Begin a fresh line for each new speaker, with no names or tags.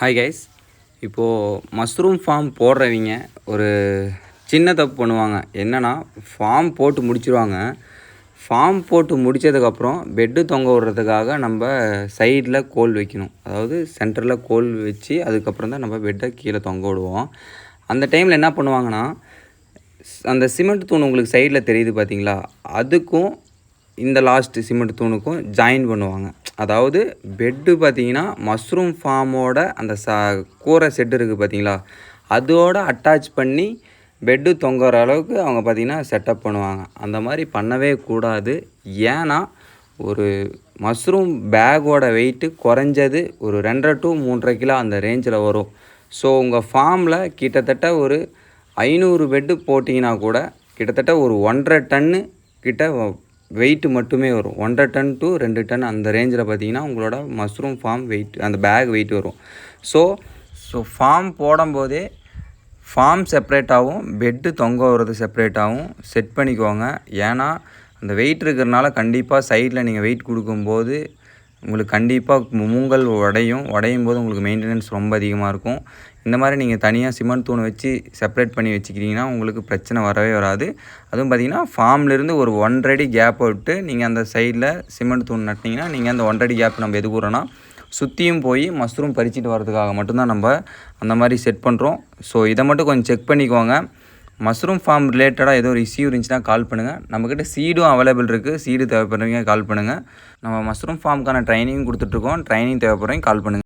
Hi guys இப்போது mushroom farm போடுறவங்க ஒரு சின்ன தப்பு பண்ணுவாங்க. என்னென்னா ஃபார்ம் போட்டு முடிச்சிருவாங்க. ஃபார்ம் போட்டு முடித்ததுக்கப்புறம் பெட்டு தொங்க விடுறதுக்காக நம்ம சைடில் கோல் வைக்கணும். அதாவது சென்டரில் கோல் வச்சு அதுக்கப்புறம் தான் நம்ம பெட்டை கீழே தொங்க விடுவோம். அந்த டைமில் என்ன பண்ணுவாங்கன்னா அந்த சிமெண்ட் தூண் உங்களுக்கு சைடில் தெரியுது பார்த்தீங்களா அதுக்கும் இந்த லாஸ்ட்டு சிமெண்ட் தூணுக்கும் ஜாயின் பண்ணுவாங்க. அதாவது பெட்டு பார்த்தீங்கன்னா மஷ்ரூம் ஃபார்மோட அந்த ச கூரை செட்டு இருக்குது பார்த்தீங்களா? அதோடு அட்டாச் பண்ணி பெட்டு தொங்குற அளவுக்கு அவங்க பார்த்தீங்கன்னா செட்டப் பண்ணுவாங்க. அந்த மாதிரி பண்ணவே கூடாது. ஏன்னா ஒரு மஷ்ரூம் பேக்கோட வெயிட்டு குறைஞ்சது ஒரு ரெண்டரை டு மூன்றரை கிலோ அந்த ரேஞ்சில் வரும். ஸோ உங்கள் ஃபார்மில் கிட்டத்தட்ட ஒரு ஐநூறு பெட்டு போட்டிங்கன்னா கூட கிட்டத்தட்ட ஒரு ஒன்றரை டன்னு கிட்ட வெயிட்டு மட்டுமே வரும். ஒன்றரை டன் டு ரெண்டு டன் அந்த ரேஞ்சில் பார்த்தீங்கன்னா உங்களோட மஷ்ரூம் ஃபார்ம் வெயிட் அந்த பேக் வெயிட் வரும். ஸோ ஸோ ஃபார்ம் போடும்போதே ஃபார்ம் செப்பரேட்டாகவும் பெட்டு தொங்க வர்றது செப்பரேட்டாகவும் செட் பண்ணிக்கோங்க. ஏன்னா அந்த வெயிட் இருக்கிறனால கண்டிப்பாக சைடில் நீங்கள் வெயிட் கொடுக்கும்போது உங்களுக்கு கண்டிப்பாக மூங்கல் உடையும் உடையும் போது உங்களுக்கு மெயின்டெனன்ஸ் ரொம்ப அதிகமாக இருக்கும். இந்த மாதிரி நீங்கள் தனியாக சிமெண்ட் தூண் வச்சு செப்பரேட் பண்ணி வச்சுக்கிட்டிங்கன்னா உங்களுக்கு பிரச்சனை வரவே வராது. அதுவும் பார்த்தீங்கன்னா ஃபார்ம்லேருந்து ஒரு ஒன்றரை கேப் விட்டு நீங்கள் அந்த சைடில் சிமெண்ட் தூண் நட்டிங்கன்னா நீங்கள் அந்த ஒன்றரை கேப் நம்ம எது கூறோன்னா சுற்றியும் போய் மஷ்ரூம் பறிச்சிட்டு வரதுக்காக மட்டும்தான் நம்ம அந்த மாதிரி செட் பண்ணுறோம் ஸோ இதை மட்டும் கொஞ்சம் செக் பண்ணிக்கோங்க. மஷ்ரூம் ஃபார்ம் ரிலேட்டடாக ஏதோ ஒரு இஷ்யூ இருந்துச்சுன்னா கால் பண்ணுங்கள் நம்மக்கிட்ட சீடும் அவைலபிள் இருக்குது சீடு தேவைப்படுறவங்க கால் பண்ணுங்கள் நம்ம மஷ்ரூம் ஃபார்முக்கான ட்ரைனிங் கொடுத்துட்ருக்கோம் ட்ரைனிங் தேவைப்படுறவங்க கால் பண்ணுங்கள்